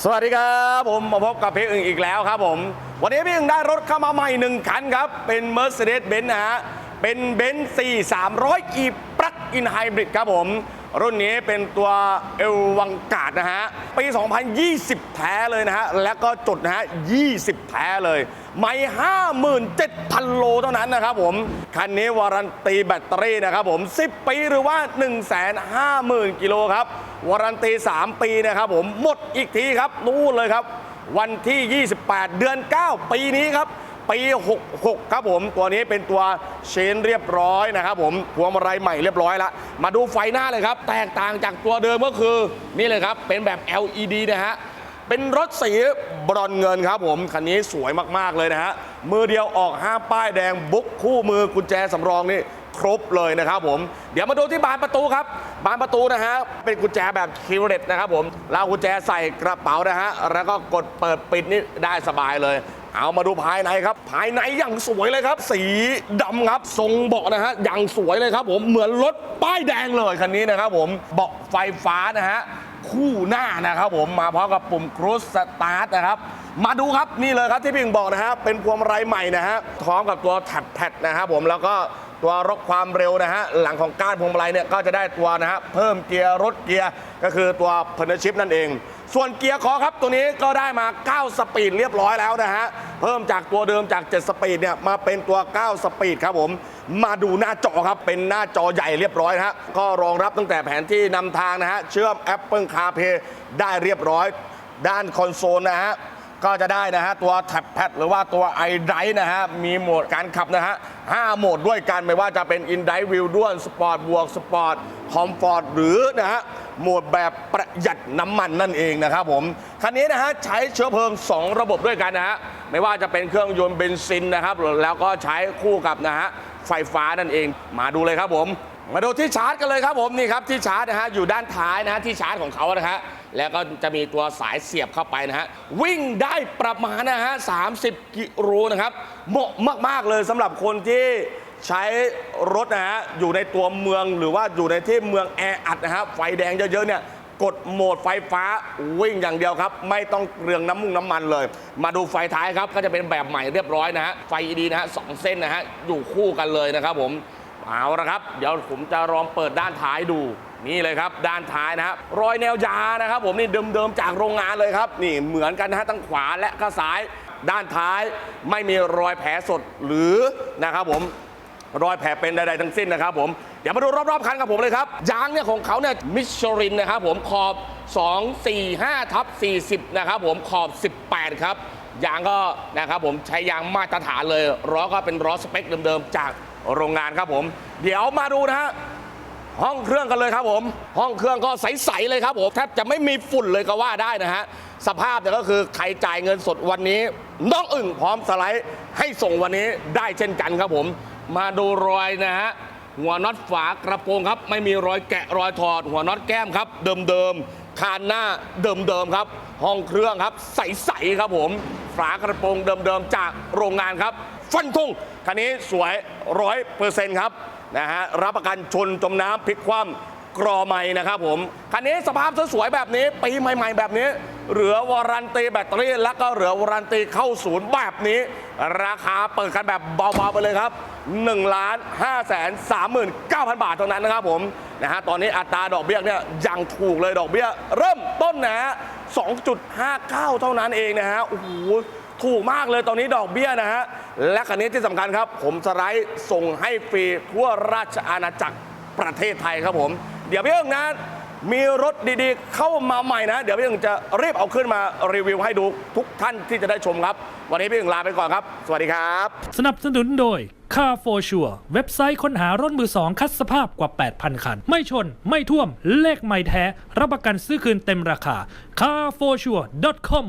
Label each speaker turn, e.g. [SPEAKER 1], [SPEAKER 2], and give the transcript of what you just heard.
[SPEAKER 1] สวัสดีครับผมมาพบกับพี่อึ่งอีกแล้วครับผม วันนี้พี่อึ่งได้รถเข้ามาใหม่หนึ่งคันครับ เป็น Mercedes-Benz นะฮะ เป็นเบนซ์4 300 e plug in hybrid ครับผม รุ่นนี้เป็นตัวเอลวังกาดนะฮะ ปี 2020 แท้เลยนะฮะ แล้วก็จุดนะฮะ 20 แท้เลย ไม่57,000 โลเท่านั้นนะครับผม คันนี้วารันตีแบตเตอรี่นะครับผม 10 ปีหรือว่า 150,000 กิโลครับ วารันตี 3 ปีนะครับผม หมดอีกทีครับ นู่นเลยครับ วันที่ 28 เดือน 9 ปีนี้ครับ ปี 66 ครับผม ตัวนี้เป็นตัวเชนเรียบร้อยนะครับผมพวงมาลัยใหม่เรียบร้อยแล้ว มาดูไฟหน้าเลยครับ แตกต่างจากตัวเดิมก็คือนี่เลยครับ เป็นแบบ LED นะฮะ เป็นรถสีบรอนเงินครับผม คันนี้สวยมาก ๆ เลยนะฮะ มือเดียวออกห้าป้ายแดงบุ๊กคู่มือกุญแจสำรองนี่ครบเลยนะครับผม เดี๋ยวมาดูที่บานประตูครับ บานประตูนะฮะ เป็นกุญแจแบบคิวเรตนะครับผมเรากุญแจใส่กระเป๋านะฮะ แล้วก็กดเปิดปิดนี่ได้สบายเลย เอามาดูภายในครับ ภายในอย่างสวยเลยครับ สีดำครับทรงเบาะนะฮะอย่างสวยเลยครับ ผมเหมือนรถป้ายแดงเลยคันนี้นะครับ ผมเบาะไฟฟ้านะฮะคู่หน้านะครับ ผมมาพร้อมกับปุ่มครูสสตาร์ทนะครับ มาดูครับนี่เลยครับที่พี่อิงบอกนะฮะเป็นพวงมาลัยใหม่นะฮะพร้อมกับตัวแท็บแพดนะครับผมแล้วก็ ตัวรกความเร็วนะฮะหลังของก้านพวงมาลัยเนี่ยก็จะได้ตัวนะฮะเพิ่มเกียร์รถเกียร์ก็คือตัวพนชิปนั่นเอง ส่วนเกียร์คอครับตัวนี้ก็ได้มา 9 สปีดเรียบร้อยแล้วนะฮะเพิ่มจากตัวเดิมจาก 7 สปีดเนี่ยมาเป็นตัว 9 สปีดครับผมมาดูหน้าจอครับเป็นหน้าจอใหญ่เรียบร้อยนะฮะก็รองรับตั้งแต่แผนที่นำทางนะฮะเชื่อม Apple CarPlay ได้เรียบร้อย ด้านคอนโซลนะฮะ ก็จะได้นะฮะตัวแท็บแพดหรือว่าตัว i d r i v e นะฮะมีโหมดการขับนะฮะ5โหมดด้วยกันไม่ว่าจะเป็น In Drive View ด้วนสปอร์ตบวกสปอร์ตคอมฟอร์ตหรือนะฮะโหมดแบบประหยัดน้ำมันนั่นเองนะครับผมคันนี้นะฮะใช้เชื้อเพลิง 2 ระบบด้วยกันนะฮะไม่ว่าจะเป็นเครื่องยนต์เบนซินนะครับแล้วก็ใช้คู่กับนะฮะไฟฟ้านั่นเอง มาดูเลยครับผม มาดูที่ชาร์จกันเลยครับผมนี่ครับที่ชาร์จนะฮะอยู่ด้านท้ายนะฮะที่ชาร์จของเขานะฮะ แล้วก็จะมีตัวสายเสียบเข้าไปนะฮะ วิ่งได้ประมาณนะฮะ 30 กิโลนะครับ เหมาะมาก ๆ เลยสำหรับคนที่ใช้รถนะฮะ อยู่ในตัวเมืองหรือว่าอยู่ในที่เมืองแออัดนะฮะ ไฟแดงเยอะ ๆ เนี่ย กดโหมดไฟฟ้าวิ่งอย่างเดียวครับ ไม่ต้องเรืองน้ำมุงน้ำมันเลย มาดูไฟท้ายครับ ก็จะเป็นแบบใหม่เรียบร้อยนะฮะ ไฟดีนะฮะสองเส้นนะฮะ อยู่คู่กันเลยนะครับผม เอาละครับ เดี๋ยวผมจะลองเปิดด้านท้ายดู นี่เลยครับ ด้านท้ายนะครับรอยแนวยานะครับ ผมนี่เดิมๆจากโรงงานเลยครับ นี่เหมือนกันนะฮะทั้งขวาและก็ซ้าย ด้านท้ายไม่มีรอยแผลสดหรือนะครับผมรอยแผลเป็นใดๆทั้งสิ้นนะครับผมเดี๋ยวมาดูรอบๆคันกับผมเลยครับยางเนี่ยของเขาเนี่ยมิชลินนะครับผมขอบ 2 4 5ทับ40 นะครับผมขอบ 18 ครับ ยางก็นะครับผมใช้ยางมาตรฐานเลยล้อก็เป็นล้อสเปคเดิมๆจากโรงงานครับผม เดี๋ยวมาดูนะฮะห้องเครื่องกันเลยครับผม ห้องเครื่องก็ใสๆเลยครับผมแทบจะไม่มีฝุ่นเลยก็ว่าได้นะฮะสภาพเนี่ยก็คือใครจ่ายเงินสดวันนี้น้องอึ่งพร้อมสไลด์ให้ส่งวันนี้ได้เช่นกันครับผม มาดูรอยนะฮะหัวน็อตฝากระโปรงครับ ไม่มีรอยแกะรอยถอด หัวน็อตแก้มครับ เดิมๆ คานหน้าเดิมๆครับ ห้องเครื่องครับใสๆครับผม ฝากระโปรงเดิมๆจากโรงงานครับ ฟันทุ่งคันนี้สวยร้อยเปอร์เซ็นต์ครับนะฮะรับประกันชนจมน้ำพลิกคว่ำกรอใหม่นะครับผมคันนี้สภาพสวยๆแบบนี้ปีใหม่ ๆ แบบนี้ เหลือวารันตีแบตเตอรี่ แล้วก็เหลือวารันตีเข้าศูนย์แบบนี้ ราคาเปิดกันแบบเบาๆไปเลยครับ1ล้าน5แสน39,000บาทเท่านั้นนะครับผมนะฮะตอนนี้อัตราดอกเบี้ยเนี่ยยังถูกเลยดอกเบี้ย เริ่มต้นนะฮะ2.59 เท่านั้นเองนะฮะโอ้โหถูกมากเลยตอนนี้ดอกเบี้ยนะฮะและคันนี้ที่สำคัญครับ ผมสไลด์ส่งให้ฟรีทั่วราชอาณาจักรประเทศไทยครับผม เดี๋ยวพี่เอิงนะ มีรถดีๆ เข้ามาใหม่นะ เดี๋ยวพี่หนึ่งจะรีบเอาขึ้นมารีวิวให้ดูทุกท่านที่จะได้ชมครับ วันนี้พี่หนึ่งลาไปก่อนครับ สวัสดีครับ
[SPEAKER 2] สนับสนุนโดย Car for Sure เว็บไซต์ค้นหารถมือสองคัดสภาพกว่า 8,000 คัน ไม่ชน ไม่ท่วม เลขไม่แท้ รับประกันซื้อคืนเต็มราคา carforsure.com